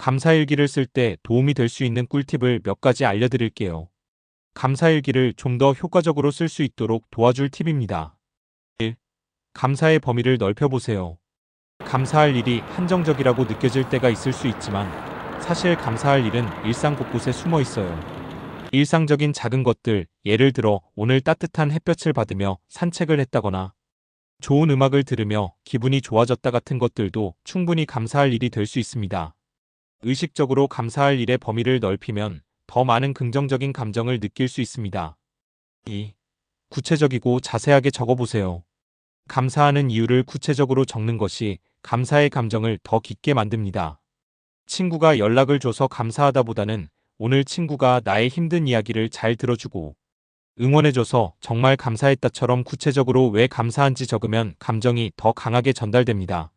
감사일기를 쓸 때 도움이 될 수 있는 꿀팁을 몇 가지 알려드릴게요. 감사일기를 좀 더 효과적으로 쓸 수 있도록 도와줄 팁입니다. 1. 감사의 범위를 넓혀보세요. 감사할 일이 한정적이라고 느껴질 때가 있을 수 있지만 사실 감사할 일은 일상 곳곳에 숨어 있어요. 일상적인 작은 것들, 예를 들어 오늘 따뜻한 햇볕을 받으며 산책을 했다거나 좋은 음악을 들으며 기분이 좋아졌다 같은 것들도 충분히 감사할 일이 될 수 있습니다. 의식적으로 감사할 일의 범위를 넓히면 더 많은 긍정적인 감정을 느낄 수 있습니다. 2. 구체적이고 자세하게 적어보세요. 감사하는 이유를 구체적으로 적는 것이 감사의 감정을 더 깊게 만듭니다. 친구가 연락을 줘서 감사하다보다는 오늘 친구가 나의 힘든 이야기를 잘 들어주고 응원해줘서 정말 감사했다처럼 구체적으로 왜 감사한지 적으면 감정이 더 강하게 전달됩니다.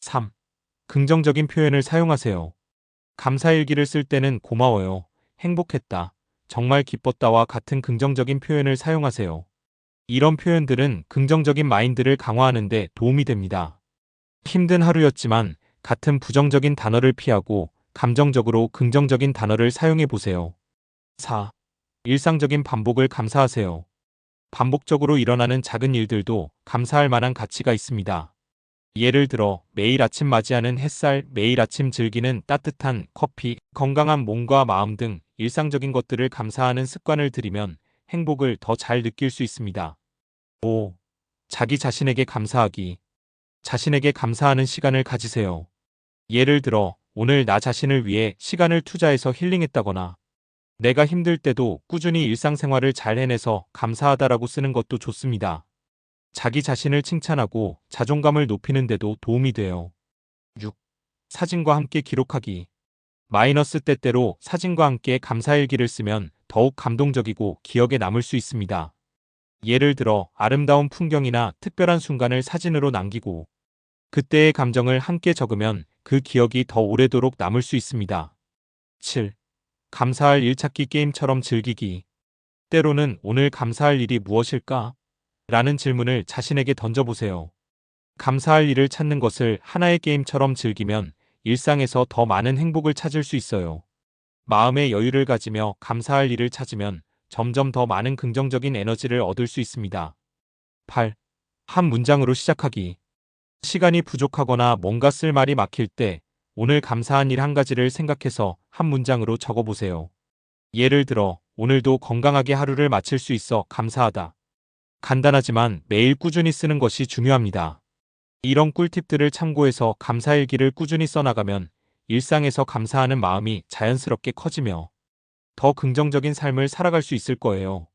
3. 긍정적인 표현을 사용하세요. 감사일기를 쓸 때는 고마워요, 행복했다, 정말 기뻤다와 같은 긍정적인 표현을 사용하세요. 이런 표현들은 긍정적인 마인드를 강화하는데 도움이 됩니다. 힘든 하루였지만 같은 부정적인 단어를 피하고 감정적으로 긍정적인 단어를 사용해 보세요. 4. 일상적인 반복을 감사하세요. 반복적으로 일어나는 작은 일들도 감사할 만한 가치가 있습니다. 예를 들어 매일 아침 맞이하는 햇살, 매일 아침 즐기는 따뜻한 커피, 건강한 몸과 마음 등 일상적인 것들을 감사하는 습관을 들이면 행복을 더 잘 느낄 수 있습니다. 5. 자기 자신에게 감사하기. 자신에게 감사하는 시간을 가지세요. 예를 들어 오늘 나 자신을 위해 시간을 투자해서 힐링했다거나 내가 힘들 때도 꾸준히 일상생활을 잘 해내서 감사하다라고 쓰는 것도 좋습니다. 자기 자신을 칭찬하고 자존감을 높이는 데도 도움이 돼요. 6. 사진과 함께 기록하기. 마이너스 때때로 사진과 함께 감사일기를 쓰면 더욱 감동적이고 기억에 남을 수 있습니다. 예를 들어 아름다운 풍경이나 특별한 순간을 사진으로 남기고 그때의 감정을 함께 적으면 그 기억이 더 오래도록 남을 수 있습니다. 7. 감사할 일 찾기 게임처럼 즐기기. 때로는 오늘 감사할 일이 무엇일까? 라는 질문을 자신에게 던져보세요. 감사할 일을 찾는 것을 하나의 게임처럼 즐기면 일상에서 더 많은 행복을 찾을 수 있어요. 마음의 여유를 가지며 감사할 일을 찾으면 점점 더 많은 긍정적인 에너지를 얻을 수 있습니다. 8. 한 문장으로 시작하기. 시간이 부족하거나 뭔가 쓸 말이 막힐 때 오늘 감사한 일 한 가지를 생각해서 한 문장으로 적어보세요. 예를 들어 오늘도 건강하게 하루를 마칠 수 있어 감사하다. 간단하지만 매일 꾸준히 쓰는 것이 중요합니다. 이런 꿀팁들을 참고해서 감사일기를 꾸준히 써나가면 일상에서 감사하는 마음이 자연스럽게 커지며 더 긍정적인 삶을 살아갈 수 있을 거예요.